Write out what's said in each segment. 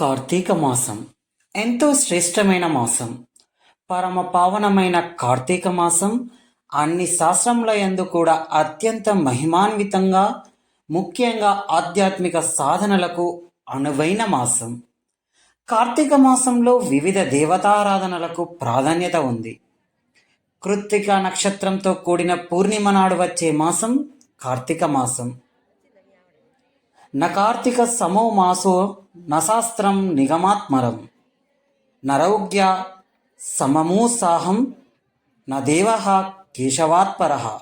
కార్తీక మాసం. ఎంతో శ్రేష్టమైన మాసం. పరమ పావనమైన కార్తీక మాసం అన్ని శాస్త్రముల యందు కూడా అత్యంత మహిమాన్వితంగా ముఖ్యంగా ఆధ్యాత్మిక సాధనలకు అనువైన మాసం. కార్తీక మాసంలో వివిధ దేవతారాధనలకు ప్రాధాన్యత ఉంది. కృత్తిక నక్షత్రంతో కూడిన పూర్ణిమ నాడు వచ్చే మాసం కార్తీక మాసం. నకార్తిక సమో మాసో నశాస్త్రం నిగమాత్మరం. నరౌగ్య సమమూసాహం దేవ కేశవాత్పర.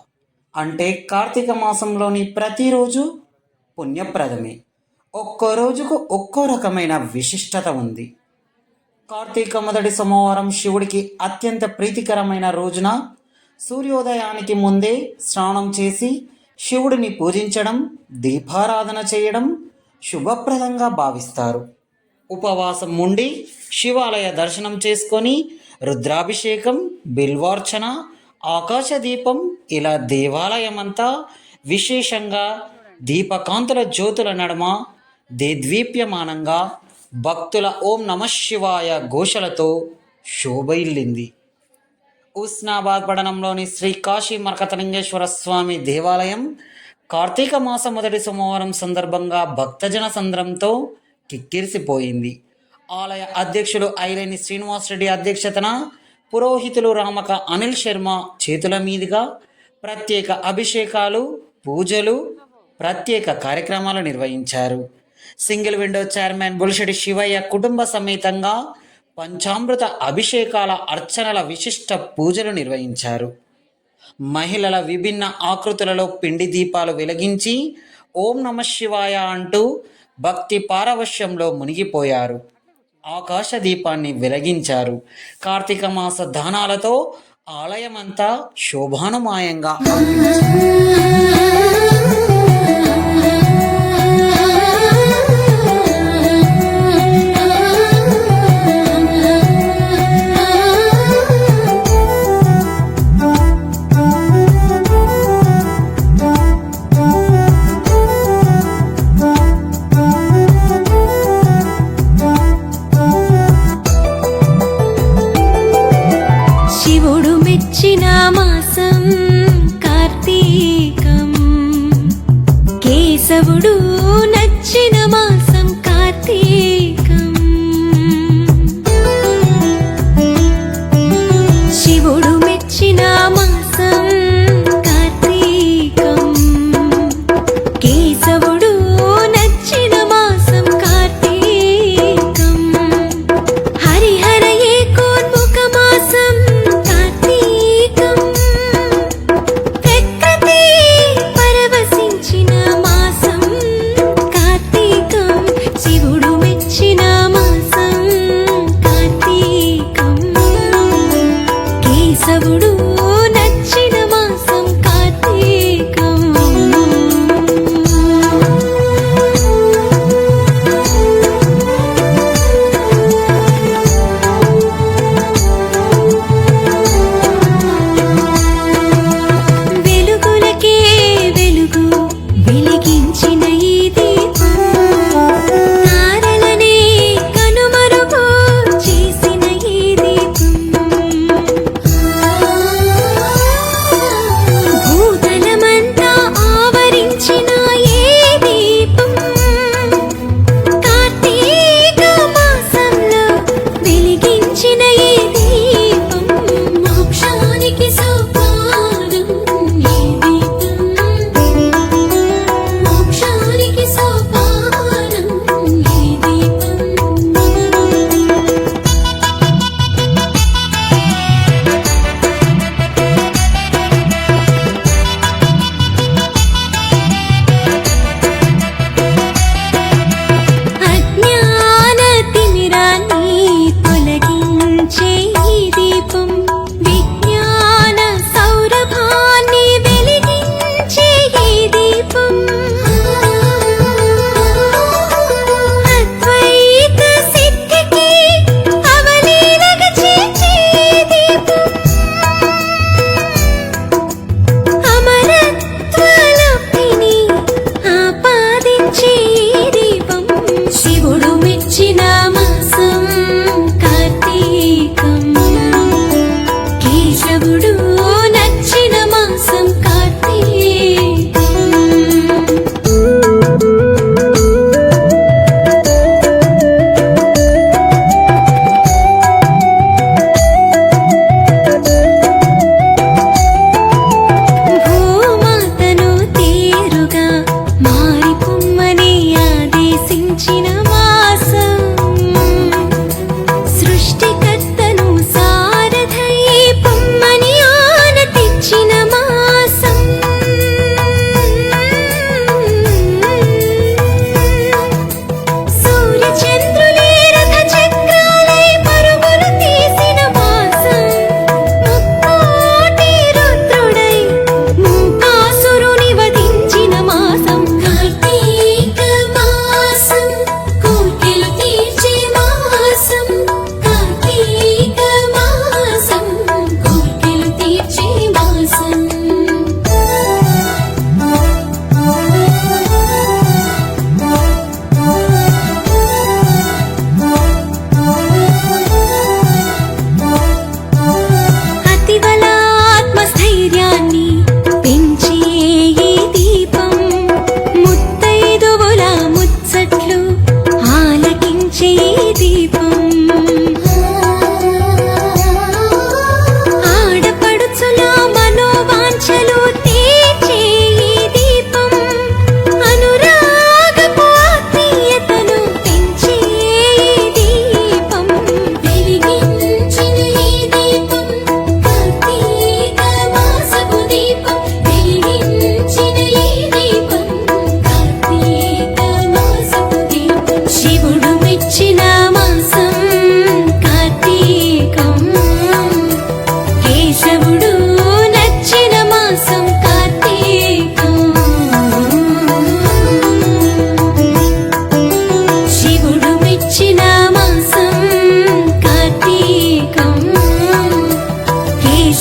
అంటే కార్తీక మాసంలోని ప్రతిరోజు పుణ్యప్రదమే. ఒక్కో రోజుకు ఒక్కో రకమైన విశిష్టత ఉంది. కార్తీక మొదటి సోమవారం శివుడికి అత్యంత ప్రీతికరమైన రోజున సూర్యోదయానికి ముందే స్నానం చేసి శివుడిని పూజించడం దీపారాధన చేయడం శుభప్రదంగా భావిస్తారు. ఉపవాసం ఉండి శివాలయ దర్శనం చేసుకొని రుద్రాభిషేకం బిల్వార్చన ఆకాశ దీపం ఇలా దేవాలయమంతా విశేషంగా దీపకాంతుల జ్యోతుల నడుమ దేద్వీప్యమానంగా భక్తుల ఓం నమ శివాయ ఘోషలతో శోభయిల్లింది ఉస్నాబాద్ పట్టణంలోని శ్రీ కాశీ మరకతలింగేశ్వర స్వామి దేవాలయం కార్తీక మాసం మొదటి సోమవారం సందర్భంగా భక్తజన సంద్రంతో కిక్కిరిసిపోయింది. ఆలయ అధ్యక్షుడు ఐలేని శ్రీనివాసరెడ్డి అధ్యక్షతన పురోహితులు రామక అనిల్ శర్మ చేతుల మీదుగా ప్రత్యేక అభిషేకాలు పూజలు ప్రత్యేక కార్యక్రమాలు నిర్వహించారు. సింగిల్ విండో చైర్మన్ బుల్షెడి శివయ్య కుటుంబ సమేతంగా పంచామృత అభిషేకాల అర్చనల విశిష్ట పూజలు నిర్వహించారు. మహిళల విభిన్న ఆకృతులలో పిండి దీపాలు వెలిగించి ఓం నమ శివాయ అంటూ భక్తి పారవశ్యంలో మునిగిపోయారు. ఆకాశ దీపాన్ని వెలిగించారు. కార్తీక మాస దానాలతో ఆలయమంతా శోభానుమాయంగా.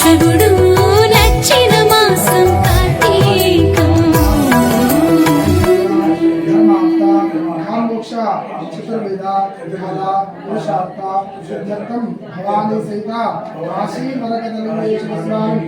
నచ్చగుడు నచ్చిన మాసం కార్తీకం సిద్ధార్థం భవానీ సైత కాశీ వరకదలు వేసిన స్వామి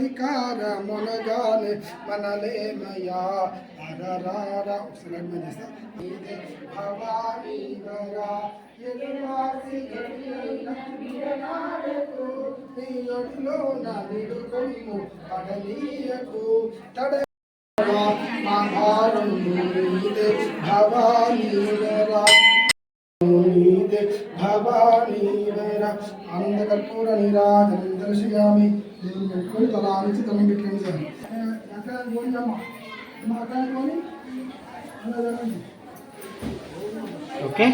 ఈ కనికార మునగానే మనలేమయ్యా? అరరార ఒకసారి అడ్మిట్ చేస్తా. నీదే భవానీ వరా ఎదురాసి నా పడనీయకు తడ నీదే భవానీ వరా నీదే భవానీ దర్శయామి. దేవుని పెట్టుకొని తల ఆనించి తల పెట్టుకొని సార్. అక్కడ పోయి అమ్మ. అమ్మ అక్కడ పోయి. ఓకే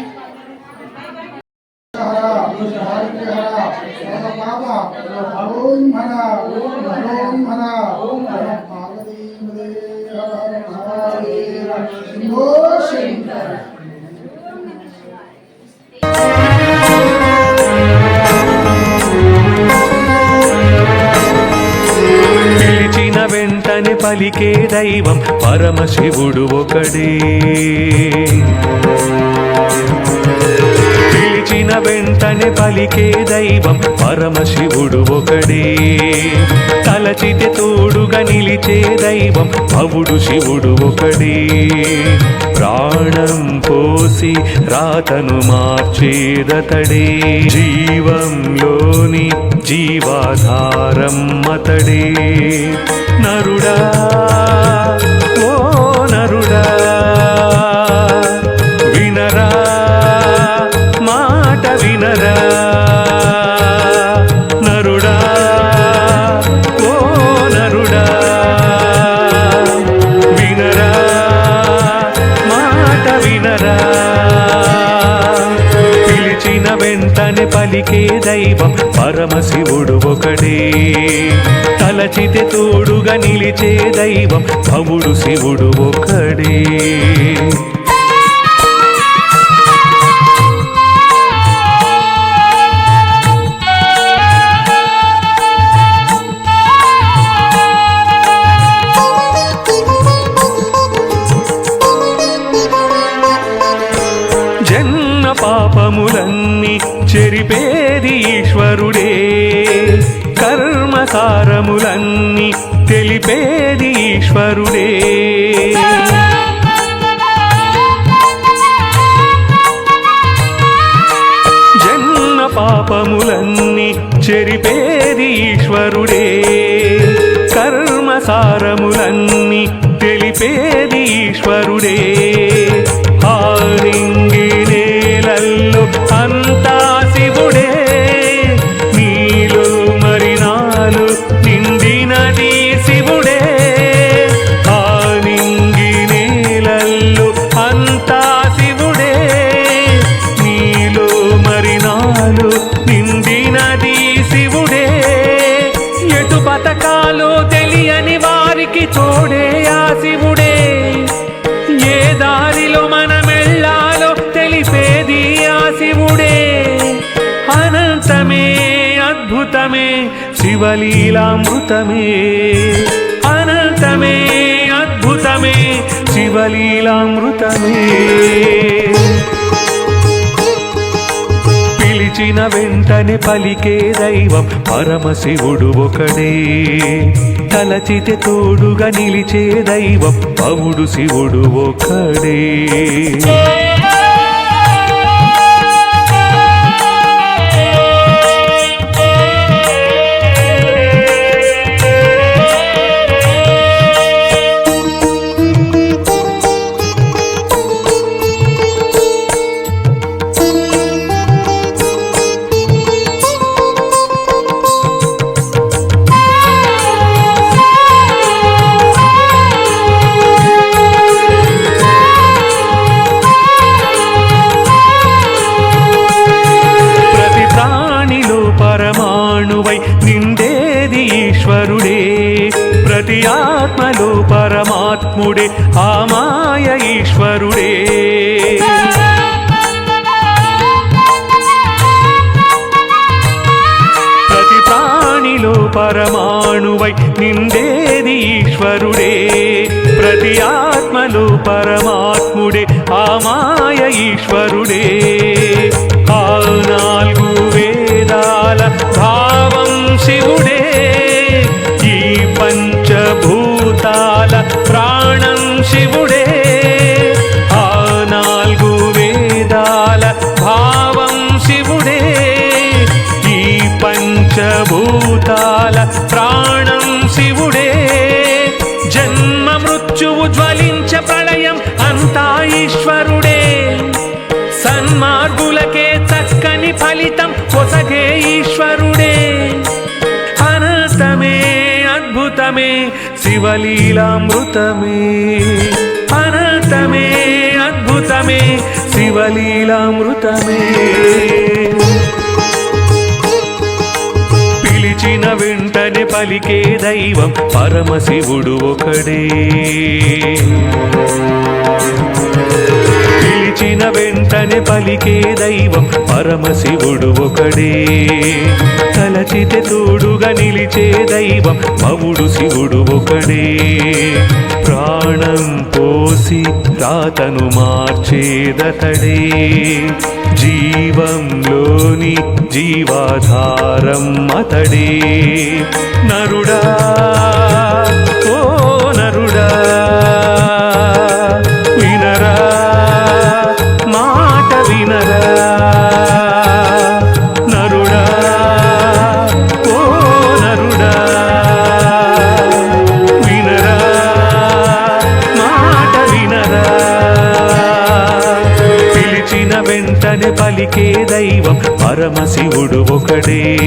ఓం హర, ఓం హర, ఓం హర, పార్వతీపదే హర హర మహాదేవ, శంభో శంకర పలికే దైవం పరమశివుడు ఒకడే. పిలిచిన వెంటనే పలికే దైవం పరమశివుడు ఒకడే. తలచితే నిలిచే దైవం అవుడు శివుడు ఒకడే. ప్రాణం పోసి రాతను మార్చేదతడే. జీవంలోని జీవాధారం అతడే. నరుడా వెంటనే పలికే దైవం పరమశివుడు ఒకడే తలచితే తోడుగా నిలిచే దైవం భవుడు శివుడు ఒకడే. శివలీలామృతమే అనంతమే అద్భుతమే శివలీలామృతమే. పిలిచిన వెంటనే పలికే దైవం పరమశివుడు ఒకడే. తలచితే తోడుగా నిలిచే దైవం పవుడు శివుడు ఒకడే. ఆ మాయ ఈశ్వరుడే. ప్రతి ప్రాణిలో పరమాణువై నిండేది ఈశ్వరుడే. ప్రతి ఆత్మలో పరమాత్ముడే ఆ మాయ ఈశ్వరుడే. ఆ నాలుగు వేదాల భావం శివుడే. ఈ పంచ పంచభూతాల ప్రాణం శివుడే. జన్మ మృత్యువు జ్వలించ ప్రళయం అంతా ఈశ్వరుడే. సన్మార్గులకే చక్కని ఫలితం కొసగే ఈశ్వరుడే. అనంతమే అద్భుతమే శివలీలామృతమే. అనంతమే అద్భుతమే శివలీలామృతమే. పిలిచిన వెంటనే పలికే దైవం పరమశివుడు ఒకడే. పిలిచిన వెంటనే పలికే దైవం పరమశివుడు ఒకడే. తలచితే తోడుగా నిలిచే దైవం మవుడు శివుడు ఒకడే. ప్రాణం పోసి రాతను మార్చేదతడే జీవంలోని జీవాధారం అతడే. నరుడా! వెంటనే పలికే దైవం పరమశివుడు ఒకడే.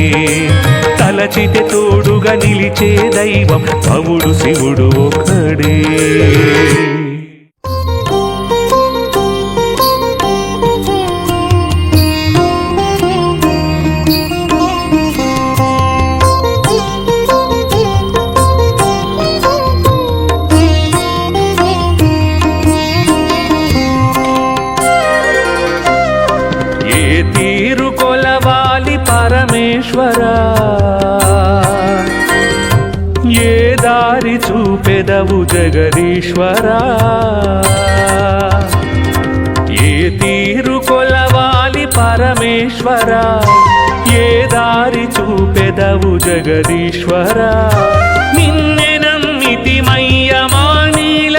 తలచితే తోడుగా నిలిచే దైవం భవుడు శివుడు ఒకడే. పరమేశ్వరా ఏ దారి చూపెదవు జగదీశ్వరా? ఏ తీరు కొలవాలి పరమేశ్వరా? ఏ దారి చూపెదవు జగదీశ్వరా? నిన్నే నమ్మితి మయ్యమానీల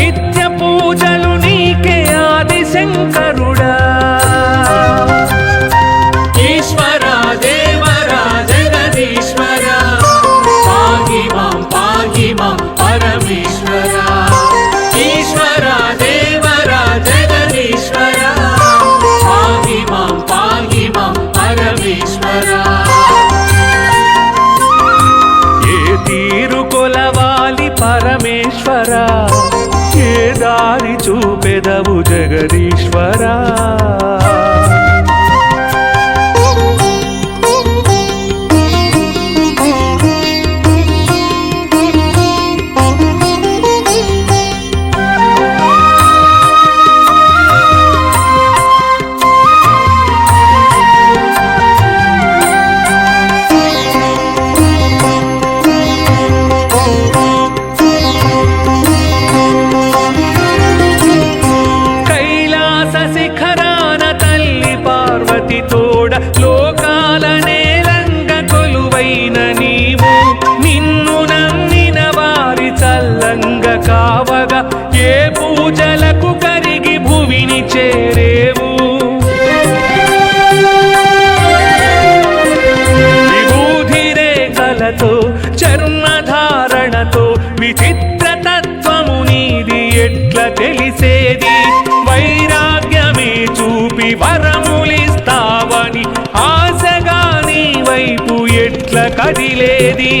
కదిలేది.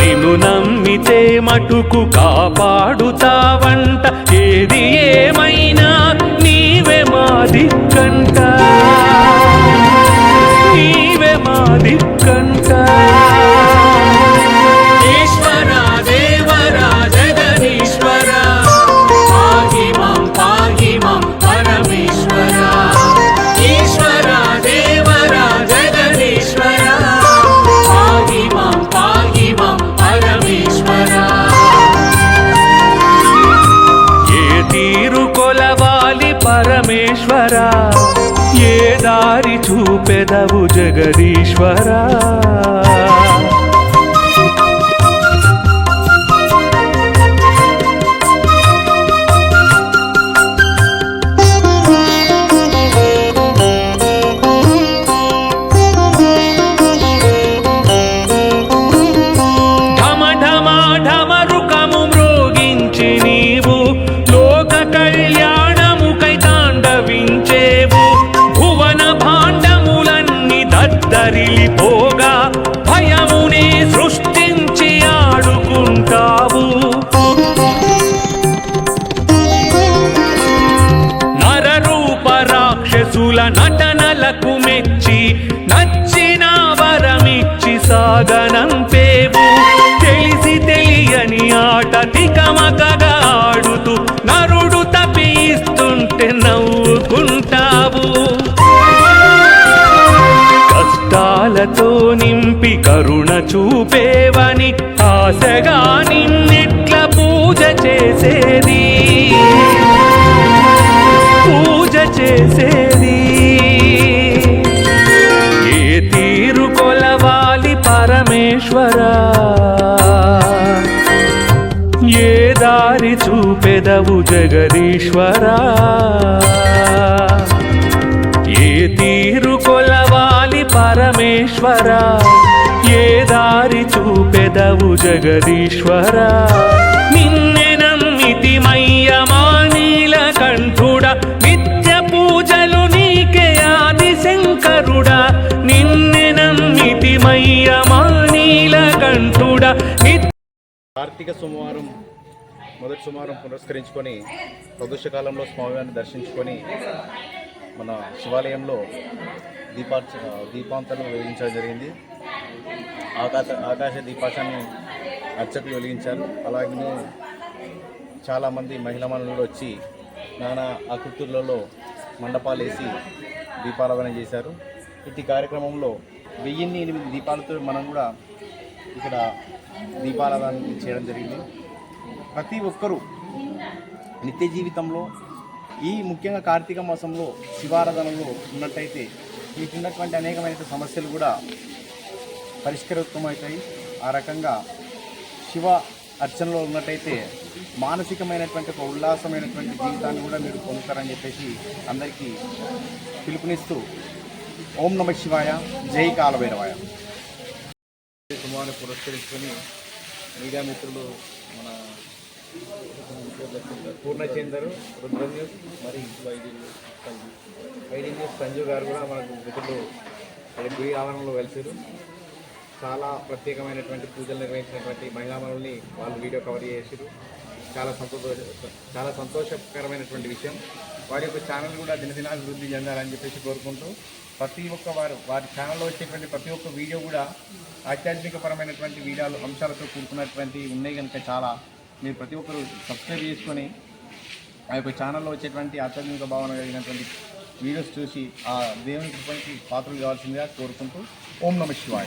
నిన్ను నమ్మితే మటుకు కాపాడుతావంట. ఏది ఏమైనా నీవే మా जगदीश्वरा। దేవని ఆశగా నిన్నెట్ల పూజ చేసేది. పూజ చేసేది. ఏ తీరు కొలవాలి పరమేశ్వరా? ఏ దారి చూపెదవు జగదీశ్వరా? ఏ తీరు కొలవాలి పరమేశ్వరా? దారి చూపెదవు జగదీశ్వరా. నిన్నే నమ్మితి మయ్యమా నీల కంఠుడ. నిత్య పూజలు నీకే ఆది శంకరుడా. నిన్నే నమ్మితి మయ్యమా కంఠుడ. కార్తీక సోమవారం మొదటి సోమవారం పురస్కరించుకొని ప్రదోష కాలంలో స్వామివారిని దర్శించుకొని మన శివాలయంలో దీపా దీపాంతలు వేయించడం జరిగింది. ఆకాశ ఆకాశ దీపాశాన్ని అర్చకులు వెలిగించారు. అలాగే చాలామంది మహిళా మనులు వచ్చి నానా ఆకృతులలో మండపాలు వేసి దీపారాధన చేశారు. ఇట్టి కార్యక్రమంలో వెయ్యిన్ని ఎనిమిది దీపాలతో మనం కూడా ఇక్కడ దీపారాధన చేయడం జరిగింది. ప్రతి ఒక్కరూ నిత్య జీవితంలో ఈ ముఖ్యంగా కార్తీక మాసంలో శివారాధనలో ఉన్నట్టయితే మీకున్నటువంటి అనేకమైన సమస్యలు కూడా పరిష్కృతమవుతాయి. ఆ రకంగా శివ అర్చనలో ఉన్నట్టయితే మానసికమైనటువంటి ఒక ఉల్లాసమైనటువంటి జీవితాన్ని కూడా మీరు పొందుతారని చెప్పేసి అందరికీ పిలుపునిస్తూ ఓం నమ శివాయ. జై కాలభైరవాయ. సుమారు పురస్కరించుకొని మీడియా మిత్రులు మన పూర్ణచందరు రుద్ర న్యూస్ మరి YD Sanju. YD news Sanju గారు కూడా మనకు మిత్రులు. ఇక్కడ ఆవరణలో వెళ్తారు చాలా ప్రత్యేకమైనటువంటి పూజలు నిర్వహించినటువంటి మహిళామణుల్ని వాళ్ళు వీడియో కవర్ చేసారు చాలా సంతోష చాలా సంతోషకరమైనటువంటి విషయం. వారి యొక్క ఛానల్ కూడా దినదినాభివృద్ధి చెందాలని చెప్పేసి కోరుకుంటూ ప్రతి ఒక్క వారు వారి ఛానల్లో వచ్చేటువంటి ప్రతి ఒక్క వీడియో కూడా ఆధ్యాత్మికపరమైనటువంటి వీడియోలు అంశాలతో కూడుకున్నటువంటి ఉన్నాయి కనుక చాలా. మీరు ప్రతి ఒక్కరు సబ్స్క్రైబ్ చేసుకొని ఆ యొక్క ఛానల్లో వచ్చేటువంటి ఆధ్యాత్మిక భావన కలిగినటువంటి వీడియోస్ చూసి ఆ దేవుని కృపకి పాత్రలు కావాల్సిందిగా కోరుకుంటూ ఓం నమ శివాయ.